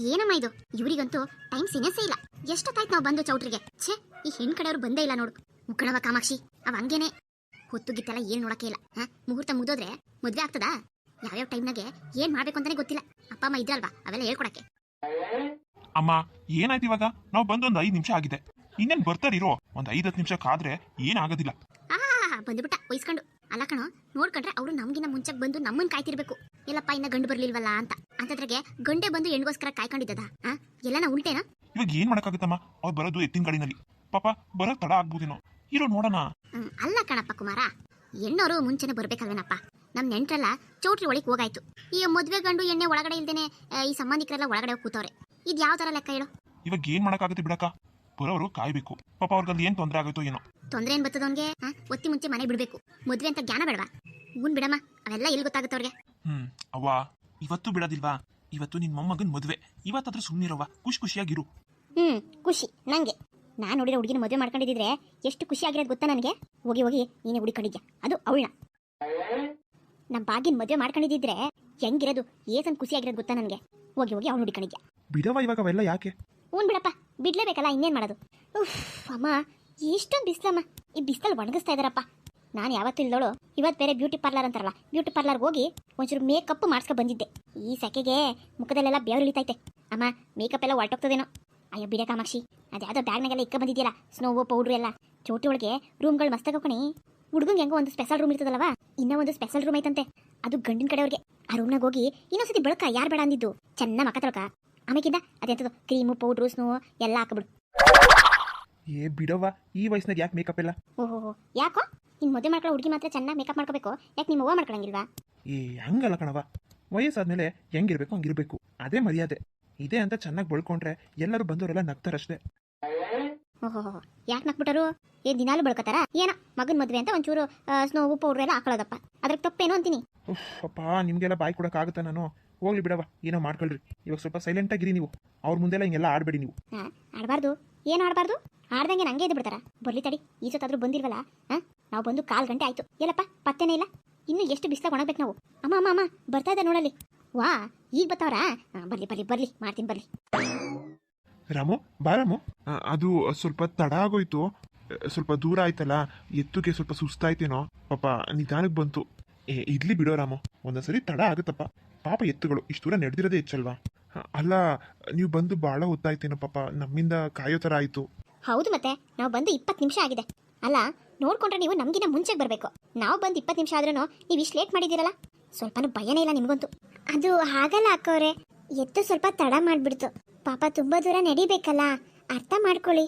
ಏನಮ್ಮ ಇದು? ಇವರಿಗಂತೂ ಟೈಮ್ ಸಿನಸೇ ಇಲ್ಲ. ಎಷ್ಟೊತ್ತಾಯ್ತು ನಾವು ಬಂದು ಚೌಟ್ರಿಗೆ? ಛೇ ಈ ಹೆಣ್ ಕಡೆಯವ್ರು ಬಂದೇ ಇಲ್ಲ ನೋಡು. ಮುಖಣವ ಕಾಮಾಕ್ಷಿ ಅವ ಹಂಗೇನೆ. ಹೊತ್ತುಗಿತ್ತೆಲ್ಲ ಏನ್ ನೋಡಕ್ಕೆ ಇಲ್ಲ. ಹಾ? ಮುಹೂರ್ತ ಮುಗೋದ್ರೆ ಮದ್ವೆ ಆಗ್ತದಾ? ಯಾವ್ಯಾವ ಟೈಮ್ನಾಗೆ ಏನ್ ಮಾಡ್ಬೇಕು ಅಂತಾನೆ ಗೊತ್ತಿಲ್ಲ. ಅಪ್ಪ ಅಮ್ಮ ಇದ್ರಲ್ವಾ? ಅವೆಲ್ಲ ಹೇಳ್ಕೊಡಕ್ಕೆ. ಅಮ್ಮ ಏನಾಯ್ತು ಇವಾಗ? ನಾವು ಬಂದು ಒಂದು ಐದು ನಿಮಿಷ ಆಗಿದೆ. ಇನ್ನೇನ್ ಬರ್ತಾರಿರೋ ಒಂದು ಐದ್ ಹತ್ತು ನಿಮಿಷ ಕಾದ್ರೆ ಏನಾಗೋದಿಲ್ಲ ಆಹಾ ಬಂದ್ಬಿಟ್ಟ ವಹಿಸ್ಕೊಂಡು ಅಲ್ಲ ಕಣೋ ನೋಡ್ಕೊಂಡ್ರೆ ಅವರು ನಮ್ಗಿನ್ನ ಮುಂಚೆ ಬಂದು ನಮ್ಮನ್ ಕಾಯ್ತಿರ್ಬೇಕು. ಎಲ್ಲಪ್ಪ ಇನ್ನ ಗಂಡು ಬರ್ಲಿಲ್ವಲ್ಲ ಅಂತ. ಅಂತದ್ರಾಗೆ ಗಂಡೆ ಬಂದು ಹೆಣ್ಗೋಸ್ಕರ ಕಾಯ್ಕೊಂಡಿದ್ದದ. ಆ ಎಲ್ಲನ ಉಲ್ಟೇನಾ? ಇವಾಗ ಏನ್ ಮಾಡಕ್ಕಾಗತ್ತಮ್ಮ? ಅವ್ರು ಬರೋದು ಎತ್ತಿನ ಗಾಡಿನಲ್ಲಿ. ಪಾಪ ಬರೋಕ್ ತಡ ಆಗ್ಬೋದೇನೋ. ಇರೋ ನೋಡೋಣ. ಹ್ಮ್, ಅಲ್ಲ ಕಣಪ್ಪ ಕುಮಾರ. ಹೆಣ್ಣೋರು ಮುಂಚೆನೆ ಬರ್ಬೇಕಲ್ವೇನಪ್ಪ? ನಮ್ ನೆಂಟ್ರೆಲ್ಲ ಚೌಟ್ರಿ ಒಳಗೆ ಹೋಗಾಯ್ತು. ಈ ಮದ್ವೆ ಗಂಡು ಎಣ್ಣೆ ಒಳಗಡೆ ಇಲ್ದೇನೆ ಆ, ಈ ಸಂಬಂಧಿಕರೆಲ್ಲ ಒಳಗಡೆ ಹೋಗ್ ಕೂತವ್ರೆ. ಇದ್ ಯಾವ ತರ ಲೆಕ್ಕ ಹೇಳು? ಇವಾಗ ಏನ್ ಮಾಡಕ್ಕಾಗತ್ತೆ ಬಿಡಕ್ಕ? ಬರೋರು ಕಾಯ್ಬೇಕು. ಪಾಪ ಅವ್ರಿಗಲ್ಲಿ ಏನ್ ತೊಂದರೆ ಆಗುತ್ತೋ ಏನೋ. ತೊಂದ್ರೆ ಏನ್ ಬರ್ತದವನ್ಗೆ ಒತ್ತಿ ಮುಂಚೆ ಮನೆ ಬಿಡ್ಬೇಕು. ಮದ್ವೆ ಅಂತ ಜ್ಞಾನ ಬೇಡವಾ? ಬಿಡಮ್ಮ ಅವೆಲ್ಲ ಎಲ್ಲಿ ಗೊತ್ತಾಗುತ್ತೆ ಅವ್ರಿಗೆ? ಹ್ಮ್. ಅವ್ವ ಇವತ್ತು ಬಿಡೋದಿಲ್ವಾ? ಇವತ್ತು ನಿನ್ ಮೊಮ್ಮಗನ್ ಮದ್ವೆ. ಇವತ್ತಾದ್ರೂ ಸುಮ್ಮನಿರವ್ವ ಖುಷಿ ಖುಷಿಯಾಗಿರು. ಹ್ಮ್ ಖುಷಿ ನಂಗೆ. ನಾನು ನೋಡಿರೋ ಹುಡುಗಿನ ಮದುವೆ ಮಾಡ್ಕೊಂಡಿದ್ರೆ ಎಷ್ಟು ಖುಷಿ ಆಗಿರೋದು ಗೊತ್ತಾ ನನಗೆ? ಹೋಗಿ ಹೋಗಿ ನೀನೇ ಹುಡುಕೊಂಡಿದ್ಯಾ ಅದು ಅವಳನ್ನ ನಮ್ಮ ಬಾಗಿನ ಮದುವೆ ಮಾಡ್ಕೊಂಡಿದ್ರೆ ಹೆಂಗಿರೋದು ಏಸನ್ ಖುಷಿ ಆಗಿರೋದು ಗೊತ್ತಾ ನನಗೆ? ಹೋಗಿ ಹೋಗಿ ಅವಳು ಹುಡುಕೊಂಡಿದ್ಯಾ ಬಿಡವ ಇವಾಗ ಅವೆಲ್ಲ ಯಾಕೆ? ಹ್ಞೂ ಬಿಡಪ್ಪ ಬಿಡ್ಲೇಬೇಕಲ್ಲ ಇನ್ನೇನು ಮಾಡೋದು? ಉಫ್ ಅಮ್ಮ ಎಷ್ಟೊಂದು ಬಿಸ್ಲಮ್ಮ. ಈ ಬಿಸ್ಲಲ್ಲಿ ಒಣಗಿಸ್ತಾ ಇದಾರಪ್ಪ. ನಾನು ಯಾವತ್ತೂ ಇಲ್ದೋಳು. ಇವತ್ತು ಬೇರೆ ಬ್ಯೂಟಿ ಪಾರ್ಲರ್ ಅಂತಾರಲ್ಲ ಬ್ಯೂಟಿ ಪಾರ್ಲರ್ಗೆ ಹೋಗಿ ಒಂಚೂರು ಮೇಕಪ್ ಮಾಡಿಸ್ಕೊ ಬಂದಿದ್ದೆ. ಈ ಸೆಕೆಗೆ ಮುಖದಲ್ಲೆಲ್ಲ ಬೆವರು ಇಳಿತೈತೆ. ಅಮ್ಮ ಮೇಕಪ್ ಎಲ್ಲ ಹೊರಟೋಗ್ತದೇನೋ ಅಯ್ಯೋ ಬಿಡ ಕಾಮಾಕ್ಷಿ. ಅದ್ಯಾವುದೋ ಬ್ಯಾಗ್ನಾಗೆಲ್ಲ ಇಕ್ಕ ಬಂದಿದ್ಯಲ್ಲ ಸ್ನೋವು ಪೌಡ್ರು ಎಲ್ಲ. ಚೋಟಿ ಒಳಗೆ ರೂಮ್ಗಳು ಮಸ್ತಾಗಿ ಕಣಿ ಹುಡುಗಂಗೆ ಹೆಂಗೋ ಒಂದು ಸ್ಪೆಷಲ್ ರೂಮ್ ಇರ್ತದಲ್ವಾ ಇನ್ನೂ ಒಂದು ಸ್ಪೆಷಲ್ ರೂಮ್ ಐತಂತೆ. ಅದು ಗಂಡಿನ ಕಡೆಯವ್ರಿಗೆ ಆ ರೂಮ್ನಾಗ ಹೋಗಿ ಇನ್ನೊಂದ್ಸತಿ ಬೆಳಕ ಯಾರು ಬೇಡ ಅಂದಿದ್ದು. ಚೆನ್ನ ಮಕ್ಕ ತೊಳಕ. ಆಮೇಕಿಂದ ಅದೆಂತದು ಕ್ರೀಮು ಪೌಡ್ರು ಸ್ನೋ ಎಲ್ಲ ಹಾಕ್ಬಿಡು. ಏ ಬಿಡವ್ವ ಈ ವಯಸ್ಸಿನಾಗ ಯಾಕೆ ಮೇಕಪ್ ಎಲ್ಲ? ಓಹೋ ಯಾಕೋ? ನಿನ್ ಮದುವೆ ಮಾಡ್ಕೊಳ್ಳೋ ಹುಡುಗಿ ಮಾತ್ರ ಚೆನ್ನಾಗಿ ಮೇಕಪ್ ಮಾಡ್ಕೋಬೇಕು. ಯಾಕೆ ನಿಮ್ಮ ಅವ್ವ ಮಾಡ್ಕೊಳಂಗಿಲ್ವಾ? ಏ ಹಂಗಲ್ಲ ಕಣವ ವಯಸ್ಸಾದ್ಮೇಲೆ ಹೆಂಗಿರ್ಬೇಕು ಹಂಗಿರ್ಬೇಕು. ಅದೇ ಮರ್ಯಾದೆ. ಇದೇ ಅಂತ ಚೆನ್ನಾಗಿ ಬಳ್ಕೊಂಡ್ರೆ ಎಲ್ಲರೂ ಬಂದವರೆಲ್ಲ ನಗ್ತಾರಷ್ಟೇ. ಓಹೋ ಯಾಕೆ ನಕ್ಬಿಟ್ಟರು ಏ ದಿನಾಲು ಬಳ್ಕೋತಾರ? ಏನೋ ಮಗನ ಮದುವೆ ಅಂತ ಒಂಚೂರು ಸ್ನೋವು ಪೌಡ್ರ್ ಎಲ್ಲ ಹಾಕೊಳ್ಳೋದಪ್ಪ. ಅದ್ರಾಗ ತಪ್ಪೇನು ಅಂತೀನಿ. ಅಪ್ಪಾ ನಿಮಗೆಲ್ಲ ಬಾಯಿ ಕೊಡೋಕ್ಕಾಗುತ್ತಾ ನಾನು? ಹೋಗ್ಲಿ ಬಿಡವ ಏನೋ ಮಾಡ್ಕೊಳ್ರಿ. ಇವಾಗ ಸ್ವಲ್ಪ ಸೈಲೆಂಟ್ ಆಗಿರಿ ನೀವು. ಅವ್ರ ಮುಂದೆಲ್ಲ ಹಿಂಗೆಲ್ಲ ಆಡಬೇಡಿ ನೀವು. ಆಡಬಾರ್ದು. ಏನು ಆಡಬಾರ್ದು? ಆಡ್ದಂಗೆ ನಂಗೆ ಇದು ಬಿಡ್ತಾರ. ಬರ್ಲಿ ತಡಿ ಈ ಸೊತ್ತಾದ್ರೂ ಬಂದಿಲ್ವಲ್ಲ ಹಾ ನಾವು ಬಂದು ಕಾಲ್ ಗಂಟೆ ಆಯ್ತು. ಎಲ್ಲಪ್ಪ ಪತ್ತೆನೇ ಇಲ್ಲ. ಇನ್ನು ಎಷ್ಟು ಬಿಸ್ಲಾಗ ಒಣಗ್ಬೇಕು ನಾವು? ಅಮ್ಮ ಅಮ್ಮ ಅಮ್ಮ ಬರ್ತಾ ಇದ್ದ ನೋಡಲ್ಲಿ. ವಾ ಈಗ ಬರ್ತಾವ್ರಾ ಬರ್ಲಿ ಬರ್ಲಿ ಬರ್ಲಿ ಮಾಡ್ತೀನಿ ಬರ್ಲಿ. ರಾಮು ಬಾ ರಾಮು. ಅದು ಸ್ವಲ್ಪ ತಡ ಆಗೋಯ್ತು. ಸ್ವಲ್ಪ ದೂರ ಆಯ್ತಲ್ಲ ಎತ್ತುಗೆ ಸ್ವಲ್ಪ ಸುಸ್ತಾಯ್ತೇನೋ. ಪಾಪ ನಿಧಾನಕ್ಕೆ ಬಂತು. ಏ ಇಡ್ಲಿ ಬಿಡೋ ರಾಮು ಒಂದೊಂದ್ಸರಿ ತಡ ಆಗುತ್ತಪ್ಪ. ಪಾಪ ಎತ್ತುಗಳು ಇಷ್ಟು ದೂರ ನಡೆದಿರೋದೇ ಹೆಚ್ಚಲ್ವಾ? ಅಲ್ಲ ನೀವು ಬಂದು ಭಾಳ ಹೊತ್ತಾಯ್ತೇನೋ ಪಾಪ ನಮ್ಮಿಂದ ಕಾಯೋ ಥರ ಆಯ್ತು. ಹೌದು ಮತ್ತೆ ನಾವು ಬಂದು ಇಪ್ಪತ್ತು ನಿಮಿಷ ಆಗಿದೆ. ಅಲ್ಲ ನೋಡ್ಕೊಂಡ್ರೆ ನೀವು ನಮಗಿನ ಮುಂಚೆ ಬರಬೇಕು. ನಾವು ಬಂದು ಇಪ್ಪತ್ತು ನಿಮಿಷ ಆದ್ರೂ ನೀವು ಇಷ್ಟು ಲೇಟ್ ಮಾಡಿದ್ದೀರಲ್ಲ? ಸ್ವಲ್ಪನೂ ಭಯನೇ ಇಲ್ಲ ನಿಮಗಂತೂ. ಅದು ಹಾಗಲ್ಲ ಅಕ್ಕವ್ರೆ ಎತ್ತು ಸ್ವಲ್ಪ ತಡ ಮಾಡಿಬಿಡ್ತು. ಪಾಪ ತುಂಬ ದೂರ ನಡಿಬೇಕಲ್ಲ. ಅರ್ಥ ಮಾಡ್ಕೊಳ್ಳಿ.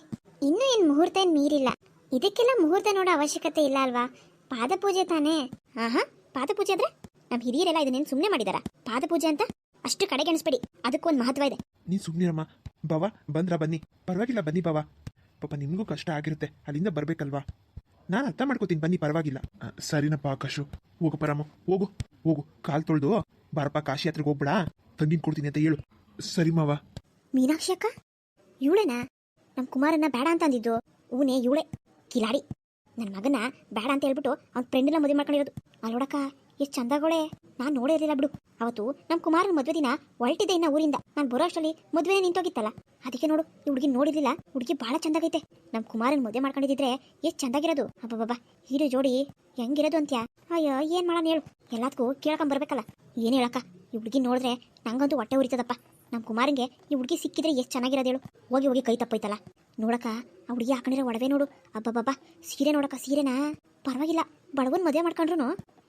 ಇನ್ನೂ ಏನು ಮುಹೂರ್ತ ಏನು ಮೀರಿಲ್ಲ. ಇದಕ್ಕೆಲ್ಲ ಮುಹೂರ್ತ ನೋಡೋ ಅವಶ್ಯಕತೆ ಇಲ್ಲ ಅಲ್ವಾ? ಪಾದಪೂಜೆ ತಾನೇ? ಹಾ ಹಾ ಪಾದಪೂಜೆ ಆದ್ರೆ? ನಮ್ಮ ಹಿರಿಯರೆಲ್ಲ ಇದನ್ನೇನು ಸುಮ್ಮನೆ ಮಾಡಿದಾರ? ಪಾದಪೂಜೆ ಅಂತ ಅಷ್ಟು ಕಡೆಗೆಣಿಸ್ಬೇಡಿ ಅದಕ್ಕೊಂದು ಮಹತ್ವ ಇದೆ. ನೀ ಸುಮ್ಮನಿರಮ್ಮ ಬಾವ ಬಂದ್ರ ಬನ್ನಿ. ಪರವಾಗಿಲ್ಲ ಬನ್ನಿ ಬಾವ ಪಾಪ ನಿಮಗೂ ಕಷ್ಟ ಆಗಿರುತ್ತೆ. ಅಲ್ಲಿಂದ ಬರ್ಬೇಕಲ್ವಾ? ನಾನು ಅರ್ಥ ಮಾಡ್ಕೋತೀನಿ, ಬನ್ನಿ, ಪರವಾಗಿಲ್ಲ. ಸರಿನಪ್ಪ ಆಕಾಶು. ಹೋಗು ಪರಮ್ಮ ಹೋಗು ಹೋಗು. ಕಾಲ್ ತೊಳ್ದು, ಬಾರಪ್ಪ, ಕಾಶಿ ಹತ್ರಕ್ಕೆ ಹೋಗ್ಬೇಡ. ತಂಗಿನ ಕೊಡ್ತೀನಿ ಅಂತ ಹೇಳು. ಸರಿ ಮಾವ. ಮೀನಾಕ್ಷಿ ಅಕ್ಕ? ಇವಳೇನಾ? ನಮ್ಮ ಕುಮಾರನ್ನ ಬೇಡ ಅಂತ ಅಂದಿದ್ದು. ಊನೇ ಇವಳೆ. ಕಿಲಾಡಿ. ನನ್ನ ಮಗನ ಬೇಡ ಅಂತ ಹೇಳ್ಬಿಟ್ಟು ಅವ್ನ ಫ್ರೆಂಡ್ನ ಮದುವೆ ಮಾಡ್ಕೊಂಡಿರೋದು. ಅಲ್ಲೋಡಕ್ಕ ಎಷ್ಟು ಚಂದಗಳೇ ನಾನು ನೋಡೇ ಇರಲಿಲ್ಲ ಬಿಡು. ಅವತ್ತು ನಮ್ಮ ಕುಮಾರನ ಮದುವೆ ದಿನ ಹೊರಟಿದ್ದೆ ಇನ್ನ ಊರಿಂದ. ನಾನು ಬರೋ ಅಷ್ಟರಲ್ಲಿ ಮದುವೆ ನಿಂತೋಗಿತ್ತಲ್ಲ. ಅದಕ್ಕೆ ನೋಡು, ಈ ಹುಡುಗಿ ನೋಡಿರ್ಲಿಲ್ಲ. ಹುಡುಗಿ ಬಹಳ ಚಂದಾಗೈತೆ. ನಮ್ಮ ಕುಮಾರನ ಮದುವೆ ಮಾಡ್ಕೊಂಡಿದ್ರೆ ಎಷ್ಟು ಚಂದಾಗಿರೋದು. ಅಬ್ಬಬ್ಬಾ ಹೀರೋ ಜೋಡಿ ಹೆಂಗಿರೋದು ಅಂತ್ಯಾ? ಅಯ್ಯೋ, ಏನು ಮಾಡೋಣ ಹೇಳು. ಎಲ್ಲದಕ್ಕೂ ಕೇಳ್ಕೊಂಡ್ ಬರ್ಬೇಕಲ್ಲ. ಏನು ಹೇಳಕ್ಕ? ಈ ಹುಡುಗಿ ನೋಡಿದ್ರೆ ನಂಗಂತೂ ಹೊಟ್ಟೆ ಉರಿತದಪ್ಪ. ನಮ್ಮ ಕುಮಾರಿಗೆ ಈ ಹುಡುಗಿ ಸಿಕ್ಕಿದ್ರೆ ಎಷ್ಟು ಚೆನ್ನಾಗಿರೋದು ಹೇಳು. ಹೋಗಿ ಹೋಗಿ ಕೈ ತಪ್ಪೈತಲ್ಲ ನೋಡಕ್ಕ, ಆ ಹುಡುಗಿ ಹಾಕೊಂಡಿರೋ ಒಡವೆ ನೋಡು. ಅಬ್ಬಬ್ಬಬ್ಬ, ಸೀರೆ ನೋಡಕ್ಕ, ಸೀರೆನಾ? ಪರವಾಗಿಲ್ಲ. ಬಡವನ್ ಮದುವೆ ಮಾಡ್ಕೊಂಡ್ರು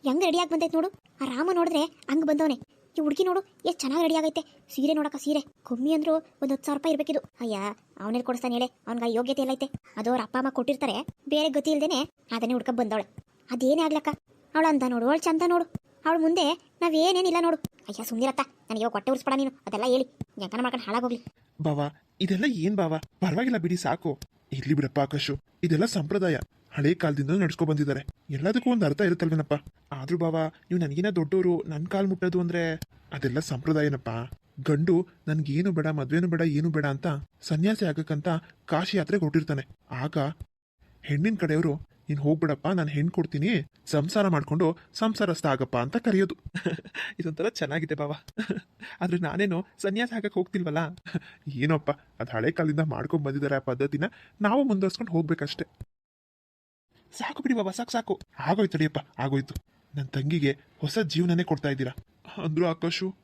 ಹೆಂಗ್ ಆಗಿ ಬಂದೈತೆ ನೋಡು? ಆ ರಾಮ ನೋಡಿದ್ರೆ ಹಂಗ್ ಬಂದವನೆ. ಈ ಹುಡುಗಿ ನೋಡು, ಎಷ್ಟು ಚೆನ್ನಾಗಿ ರೆಡಿ ಆಗೈತೆ. ಸೀರೆ ನೋಡಕ ಸೀರೆ. ಕಮ್ಮಿ ಅಂದ್ರು ಒಂದು ಹತ್ತು ಸಾವಿರ ರೂಪಾಯಿ ಇರ್ಬೇಕಿದು. ಅಯ್ಯ ಅವನೇ ಕೊಡಿಸ್ತಾನೆ ಹೇಳಿ? ಅವ್ನಿಗೆ ಯೋಗ್ಯತೆ ಎಲ್ಲ ಐತೆ. ಅದು ಅವ್ರ ಅಪ್ಪ, ಅಮ್ಮ ಕೊಟ್ಟಿರ್ತಾರೆ. ಬೇರೆ ಗತಿ ಇಲ್ದೇನೆ ಅದನ್ನೇ ಹುಡ್ಕ ಬಂದವಳೆ. ಅದೇನೇ ಆಗ್ಲಕ್ಕ? ಅವಳು ಅಂದ ನೋಡು, ಅವಳು ಚಂದ ನೋಡು. ಅವಳು ಮುಂದೆ ನಾವೇನೇನಿಲ್ಲ ನೋಡು. ಅಯ್ಯ ಸುಮ್ಮನಿರತ್ತ ನನಗೆ ಹೊಟ್ಟೆ ಉರ್ಸ್ಬೇಡ ನೀನು. ಅದೆಲ್ಲ ಹೇಳಿ. ಹೆಂಗನ ಮಾಡ್ಕೊಂಡು ಹಾಳಾಗೋಗ್ಲಿ. ಬಾವಾ, ಇದೆಲ್ಲ ಏನ್ ಬಾವಾ? ಪರವಾಗಿಲ್ಲ ಬಿಡಿ, ಸಾಕು. ಇರ್ಲಿ ಬಿಡಪ್ಪ, ಆಕಾಶು. ಇದೆಲ್ಲ ಸಂಪ್ರದಾಯ. ಹಳೆ ಕಾಲದಿಂದ ನಡ್ಸ್ಕೊ ಬಂದಿದ್ದಾರೆ. ಎಲ್ಲದಕ್ಕೂ ಒಂದು ಅರ್ಥ ಇರುತ್ತಲ್ವೇನಪ್ಪ ಆದ್ರೂ ಬಾವ, ನೀವು ನನಗಿನ ದೊಡ್ಡವರು ನನ್ನ ಕಾಲು ಮುಟ್ಟೋದು ಅಂದ್ರೆ? ಅದೆಲ್ಲ ಸಂಪ್ರದಾಯನಪ್ಪ. ಗಂಡು, ನನ್ಗೇನು ಬೇಡ, ಮದ್ವೆನೂ ಬೇಡ, ಏನು ಬೇಡ ಅಂತ ಸನ್ಯಾಸಿ ಆಗಕ್ಕಂತ ಕಾಶಿ ಯಾತ್ರೆಗೆ ಹೊರಟಿರ್ತಾನೆ. ಆಗ ಹೆಣ್ಣಿನ ಕಡೆಯವರು, ನೀನು ಹೋಗ್ಬಿಡಪ್ಪ, ನಾನು ಹೆಣ್ಣು ಕೊಡ್ತೀನಿ, ಸಂಸಾರ ಮಾಡ್ಕೊಂಡು ಸಂಸಾರಸ್ಥ ಆಗಪ್ಪ ಅಂತ ಕರೆಯೋದು. ಇದೊಂಥರ ಚೆನ್ನಾಗಿದೆ ಬಾವ. ಆದ್ರೆ ನಾನೇನು ಸನ್ಯಾಸ ಹಾಕಕ್ಕೆ ಹೋಗ್ತಿಲ್ವಲ್ಲ? ಏನೋಪ್ಪ, ಅದು ಹಳೆ ಕಾಲದಿಂದ ಮಾಡ್ಕೊಂಡು ಬಂದಿದ್ದಾರೆ ಆ ಪದ್ಧತಿನ ನಾವು ಮುಂದುವರ್ಸ್ಕೊಂಡು ಹೋಗ್ಬೇಕಷ್ಟೆ. ಸಾಕು ಬಿಡಿ ಬಾಬಾ, ಸಾಕು ಸಾಕು. ಆಗೋಯ್ತು ತಡಿಯಪ್ಪ ಆಗೋಯ್ತು. ನನ್ನ ತಂಗಿಗೆ ಹೊಸ ಜೀವನನೇ ಕೊಡ್ತಾ ಇದ್ದೀರಾ? ಅಂದ್ರು ಆಕಾಶು,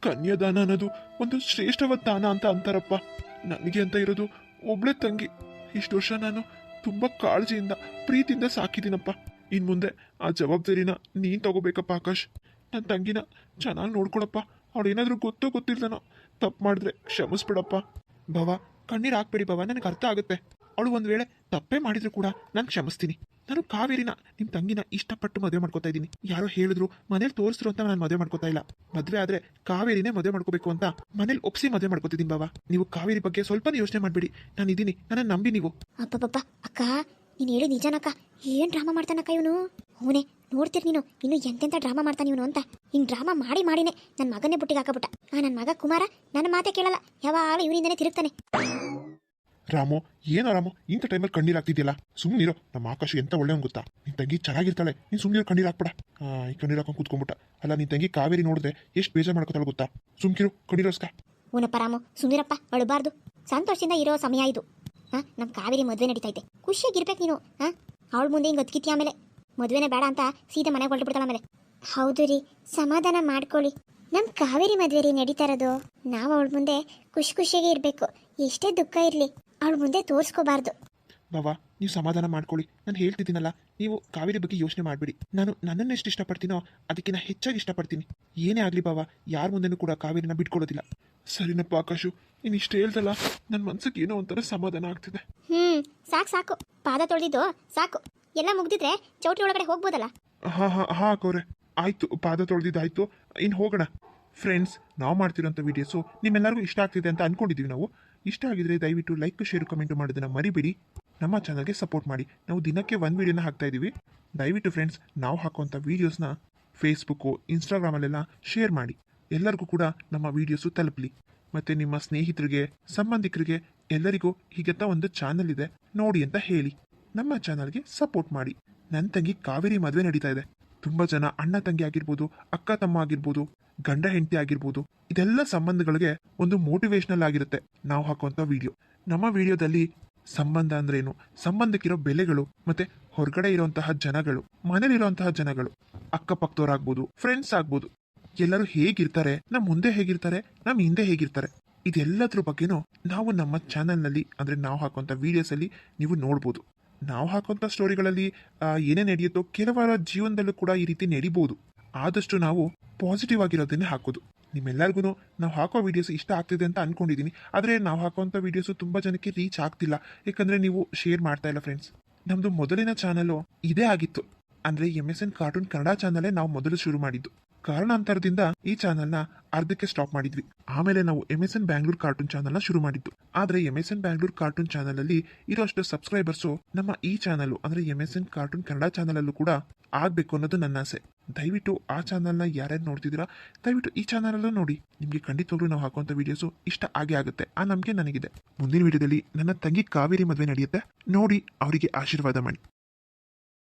ಕನ್ಯಾದಾನ ಅನ್ನೋದು ಒಂದು ಶ್ರೇಷ್ಠವಾದ ದಾನ ಅಂತ ಅಂತಾರಪ್ಪ. ನನಗೆ ಅಂತ ಇರೋದು ಒಬ್ಳೆ ತಂಗಿ. ಇಷ್ಟು ವರ್ಷ ನಾನು ತುಂಬಾ ಕಾಳಜಿಯಿಂದ, ಪ್ರೀತಿಯಿಂದ ಸಾಕಿದ್ದೀನಪ್ಪ. ಇನ್ ಮುಂದೆ ಆ ಜವಾಬ್ದಾರಿನ ನೀನ್ ತಗೋಬೇಕಪ್ಪ, ಆಕಾಶ್. ನನ್ನ ತಂಗಿನ ಚೆನ್ನಾಗಿ ನೋಡ್ಕೊಳಪ್ಪ. ಅವಳು ಏನಾದರೂ ಗೊತ್ತೋ ಗೊತ್ತಿಲ್ದನೋ ತಪ್ಪು ಮಾಡಿದ್ರೆ ಕ್ಷಮಿಸ್ಬಿಡಪ್ಪ. ಭವ ಕಣ್ಣೀರು ಹಾಕ್ಬೇಡಿ ಭವ ನನಗೆ ಅರ್ಥ ಆಗುತ್ತೆ. ಅವಳು ಒಂದು ವೇಳೆ ತಪ್ಪೇ ಮಾಡಿದ್ರು ಕೂಡ ನಾನು ಕ್ಷಮಿಸ್ತೀನಿ. ನಾನು ಕಾವೇರಿನ ನಿಮ್ಮ ತಂಗಿನ ಇಷ್ಟಪಟ್ಟು ಮದುವೆ ಮಾಡ್ಕೋತಾ ಇದ್ದೀನಿ. ಯಾರೋ ಹೇಳಿದ್ರು, ಮನೇಲಿ ತೋರಿಸ್ರು ಅಂತ ನಾನು ಮದುವೆ ಮಾಡ್ಕೋತಾ ಇಲ್ಲ. ಮದುವೆ ಆದ್ರೆ ಕಾವೇರಿನೇ ಮದುವೆ ಮಾಡ್ಕೋಬೇಕು ಅಂತ ಮನೇಲಿ ಒಪ್ಸಿ ಮದುವೆ ಮಾಡ್ಕೋತಿದ್ದೀನಿ ಬಾಬಾ ನೀವು ಕಾವೇರಿ ಬಗ್ಗೆ ಸ್ವಲ್ಪ ಯೋಚನೆ ಮಾಡಬೇಡಿ. ನಾನು ಇದ್ದೀನಿ ನನ್ನ ನಂಬಿ ನೀವು. ಅಪ್ಪ ಅಕ್ಕ, ನೀನು ಹೇಳಿ ನಿಜನಕ್ಕ ಏನ್ ಡ್ರಾಮಾ ಮಾಡ್ತಾನಕ್ಕ ಇವನು? ಹೂನೇ, ನೋಡ್ತೀರಿ ನೀನು, ಇನ್ನು ಎಂತೆಂತ ಡ್ರಾಮಾ ಮಾಡ್ತಾನೆ ಇವನು ಅಂತ. ಹಿಂಗ್ ಡ್ರಾಮಾ ಮಾಡಿ ಮಾಡಿನೇ ನನ್ನ ಮಗನೇ ಬುಟ್ಟಿಗೆ ಹಾಕಬಿಟ್ಟ. ಆ ನನ್ನ ಮಗ ಕುಮಾರ, ನನ್ನ ಮಾತೇ ಕೇಳಲ್ಲ. ಯಾವಾಗ ಇವನಿಂದನೇ ತಿರುಗ್ತಾನೆ. ರಾಮು, ಏನೋ ರಾಮು, ಇಂಥ ಟೈಮಲ್ಲಿ ಕಣ್ಣೀರು ಹಾಕ್ತಿದ್ಯಲ್ಲ? ಸುಮ್ಮನಿರೋ ನಮ್ಮ ಆಕಾಶ ಎಂತ ಒಳ್ಳೆ ಗೊತ್ತಾ? ನಿನ್ ತಂಗಿ ಚೆನ್ನಾಗಿರ್ತಾಳೆ, ನೀನು ಸುಮ್ಮನಿರೋ ಕಣ್ಣೀರು ಹಾಕ್ಬೇಡ. ಈ ಕಣ್ಣೀರು ಹಾಕೊಂಡು ಕೂತ್ಕೊಂಡ್ಬಿಟ್ಟ. ಅಲ್ಲ, ನಿನ್ ತಂಗಿ ಕಾವೇರಿ ನೋಡಿದ್ರೆ ಎಷ್ಟು ಬೇಜಾರು ಮಾಡ್ಕೋತಾಳೆ ಗೊತ್ತಾ? ಸುಮ್ಕಿರು ಕಣ್ಣೀರೋಸ್ಕ ಊನಪ್ಪ ರಾಮು ಸುಮೀರಪ್ಪ ಅಳಬಾರ್ದು. ಸಂತೋಷದಿಂದ ಇರೋ ಸಮಯ ಇದು. ಹಾ ನಮ್ಮ ಕಾವೇರಿ ಮದುವೆ ನಡೀತೈತೆ. ಖುಷಿಯಾಗಿರ್ಬೇಕು ನೀನು ಹಾ ಅವಳ ಮುಂದೆ ಹಿಂಗೆ ಅದ್ಕಿತಿ ಆಮೇಲೆ? ಮದುವೆನೇ ಬೇಡ ಅಂತ ಸೀದಾ ಮನೆಗೆ ಹೊರಟು ಆಮೇಲೆ. ಹೌದು ರೀ, ಸಮಾಧಾನ ಮಾಡ್ಕೊಳ್ಳಿ. ನಮ್ಮ ಕಾವೇರಿ ಮದುವೆ ರೀ ನಡೀತಾ ಇರೋದು. ನಾವು ಅವಳ ಮುಂದೆ ಖುಷಿ ಖುಷಿಯಾಗಿ ಇರಬೇಕು. ಎಷ್ಟೇ ದುಃಖ ಇರಲಿ. ಅವಳ ಮುಂದೆ ತೋರಿಸ್ಕೋಬಾರ್ದು. ಬಾವಾ ನೀವು ಸಮಾಧಾನ ಮಾಡ್ಕೊಳ್ಳಿ. ನಾನು ಹೇಳ್ತಿದ್ದೀನಲ್ಲ ನೀವು ಕಾವೇರಿ ಬಗ್ಗೆ ಯೋಚನೆ ಮಾಡಬೇಡಿ. ನಾನು ನನ್ನನ್ನು ಎಷ್ಟು ಇಷ್ಟಪಡ್ತೀನೋ ಅದಕ್ಕಿಂತ ಹೆಚ್ಚಾಗಿ ಇಷ್ಟಪಡ್ತೀನಿ. ಏನೇ ಆಗಲಿ ಬಾವಾ ಯಾರ ಮುಂದೆನೂ ಕೂಡ ಕಾವೇರಿನ ಬಿಟ್ಕೊಡೋದಿಲ್ಲ. ಸರಿನಪ್ಪ ಆಕಾಶು ನೀನು ಇಷ್ಟು ಹೇಳ್ದಲ್ಲ ನನ್ನ ಮನಸ್ಸಿಗೆ ಏನೋ ಒಂಥರ ಸಮಾಧಾನ ಆಗ್ತಿದೆ. ಹ್ಮ್ ಸಾಕು ಸಾಕು. ಪಾದ ತೊಳೆದಿದ್ದು ಸಾಕು. ಎಲ್ಲ ಮುಗ್ದಿದ್ರೆ ಚೌಟ್ರಿ ಒಳಗಡೆ ಹೋಗ್ಬೋದಲ್ಲ? ಹಾ ಹಾ ಹಾ ಅಕ್ಕವ್ರೆ ಆಯ್ತು ಪಾದ ತೊಳೆದಿದ್ದಾಯ್ತು. ಇನ್ನು ಹೋಗೋಣ. ಫ್ರೆಂಡ್ಸ್ ನಾವು ಮಾಡ್ತಿರೋಂಥ ವೀಡಿಯೋಸು ನಿಮ್ಮೆಲ್ಲರಿಗೂ ಇಷ್ಟ ಆಗ್ತಿದೆ ಅಂತ ಅನ್ಕೊಂಡಿದ್ದೀವಿ ನಾವು. ಇಷ್ಟ ಆಗಿದ್ರೆ ದಯವಿಟ್ಟು ಲೈಕ್ ಶೇರ್ ಕಮೆಂಟ್ ಮಾಡೋದನ್ನ ಮರಿಬೇಡಿ. ನಮ್ಮ ಚಾನಲ್ಗೆ ಸಪೋರ್ಟ್ ಮಾಡಿ. ನಾವು ದಿನಕ್ಕೆ ಒಂದು ವೀಡಿಯೋನ ಹಾಕ್ತಾ ಇದ್ದೀವಿ ದಯವಿಟ್ಟು ಫ್ರೆಂಡ್ಸ್ ನಾವು ಹಾಕುವಂಥ ವೀಡಿಯೋಸ್ನ ಫೇಸ್ಬುಕ್ಕು ಇನ್ಸ್ಟಾಗ್ರಾಮಲ್ಲೆಲ್ಲ ಶೇರ್ ಮಾಡಿ. ಎಲ್ಲರಿಗೂ ಕೂಡ ನಮ್ಮ ವೀಡಿಯೋಸು ತಲುಪಲಿ. ಮತ್ತು ನಿಮ್ಮ ಸ್ನೇಹಿತರಿಗೆ, ಸಂಬಂಧಿಕರಿಗೆ, ಎಲ್ಲರಿಗೂ ಹೀಗೆಂತ ಒಂದು ಚಾನಲ್ ಇದೆ. ನೋಡಿ ಅಂತ ಹೇಳಿ. ನಮ್ಮ ಚಾನಲ್ಗೆ ಸಪೋರ್ಟ್ ಮಾಡಿ. ನನ್ನ ತಂಗಿ ಕಾವೇರಿ ಮದುವೆ ನಡೀತಾ ಇದೆ. ತುಂಬ ಜನ ಅಣ್ಣ ತಂಗಿ ಆಗಿರ್ಬೋದು, ಅಕ್ಕ ತಮ್ಮ ಆಗಿರ್ಬೋದು ಗಂಡ ಹೆಂಡತಿ ಆಗಿರ್ಬೋದು, ಇದೆಲ್ಲ ಸಂಬಂಧಗಳಿಗೆ ಒಂದು ಮೋಟಿವೇಶನಲ್ ಆಗಿರುತ್ತೆ. ನಾವು ಹಾಕುವಂತ ವಿಡಿಯೋ ನಮ್ಮ ವಿಡಿಯೋದಲ್ಲಿ ಸಂಬಂಧ ಅಂದ್ರೇನು? ಸಂಬಂಧಕ್ಕಿರೋ ಬೆಲೆಗಳು ಮತ್ತೆ ಹೊರಗಡೆ ಇರುವಂತಹ ಜನಗಳು ಮನೇಲಿರುವಂತಹ ಜನಗಳು, ಅಕ್ಕಪಕ್ಕದವ್ರಾಗ್ಬೋದು ಫ್ರೆಂಡ್ಸ್ ಆಗ್ಬೋದು. ಎಲ್ಲರೂ ಹೇಗಿರ್ತಾರೆ? ನಮ್ಮ ಮುಂದೆ ಹೇಗಿರ್ತಾರೆ? ನಮ್ಮ ಹಿಂದೆ ಹೇಗಿರ್ತಾರೆ? ಇದೆಲ್ಲದ್ರ ಬಗ್ಗೆನೂ ನಾವು ನಮ್ಮ ಚಾನಲ್ನಲ್ಲಿ ಅಂದ್ರೆ ನಾವು ಹಾಕುವಂತ ವಿಡಿಯೋಸ್ ಅಲ್ಲಿ ನೀವು ನೋಡ್ಬೋದು. ನಾವು ಹಾಕುವಂತ ಸ್ಟೋರಿಗಳಲ್ಲಿ ಏನೇ ನಡೆಯುತ್ತೋ, ಕೆಲವರ ಜೀವನದಲ್ಲೂ ಕೂಡ ಈ ರೀತಿ ನಡಿಬಹುದು ಆದಷ್ಟು ನಾವು ಪಾಸಿಟಿವ್ ಆಗಿರೋದನ್ನೇ ಹಾಕೋದು. ನಿಮ್ಮೆಲ್ಲರಿಗೂ ನಾವು ಹಾಕೋ ವಿಡಿಯೋಸ್ ಇಷ್ಟ ಆಗ್ತಿದೆ ಅಂತ ಅನ್ಕೊಂಡಿದ್ದೀನಿ ಆದರೆ ನಾವು ಹಾಕುವಂಥ ವೀಡಿಯೋಸು ತುಂಬ ಜನಕ್ಕೆ ರೀಚ್ ಆಗ್ತಿಲ್ಲ. ಯಾಕಂದರೆ ನೀವು ಶೇರ್ ಮಾಡ್ತಾ ಇಲ್ಲ ಫ್ರೆಂಡ್ಸ್ ನಮ್ಮದು ಮೊದಲಿನ ಚಾನಲು ಇದೇ ಆಗಿತ್ತು. ಅಂದರೆ M S N cartoon Kannada ಚಾನಲೇ ನಾವು ಮೊದಲು ಶುರು ಮಾಡಿದ್ದು. ಕಾರಣಾಂತರದಿಂದ ಈ ಚಾನಲ್ನ ಅರ್ಧಕ್ಕೆ ಸ್ಟಾಪ್ ಮಾಡಿದ್ವಿ. ಆಮೇಲೆ ನಾವು M S N Bangalore cartoon ಚಾನಲ್ನ ಶುರು ಮಾಡಿದ್ದು. ಆದರೆ M S N Bangalore cartoon ಚಾನಲಲ್ಲಿ ಇರೋಷ್ಟು ಸಬ್ಸ್ಕ್ರೈಬರ್ಸು ನಮ್ಮ ಈ ಚಾನಲು ಅಂದರೆ M S N cartoon Kannada ಚಾನಲಲ್ಲೂ ಕೂಡ ಆಗ್ಬೇಕು ಅನ್ನೋದು ನನ್ನ ಆಸೆ. ದಯವಿಟ್ಟು ಆ ಚಾನಲ್ನ ಯಾರ್ಯಾರು ನೋಡ್ತಿದ್ದೀರಾ, ದಯವಿಟ್ಟು ಈ ಚಾನಲಲ್ಲೂ ನೋಡಿ. ನಿಮಗೆ ಖಂಡಿತವಾಗ್ಲೂ ನಾವು ಹಾಕುವಂಥ ವೀಡಿಯೋಸು ಇಷ್ಟ ಆಗೇ ಆಗುತ್ತೆ. ಆ ನಂಬಿಕೆ ನನಗಿದೆ. ಮುಂದಿನ ವೀಡಿಯೋದಲ್ಲಿ ನನ್ನ ತಂಗಿ ಕಾವೇರಿ ಮದುವೆ ನಡೆಯುತ್ತೆ. ನೋಡಿ, ಅವರಿಗೆ ಆಶೀರ್ವಾದ ಮಾಡಿ.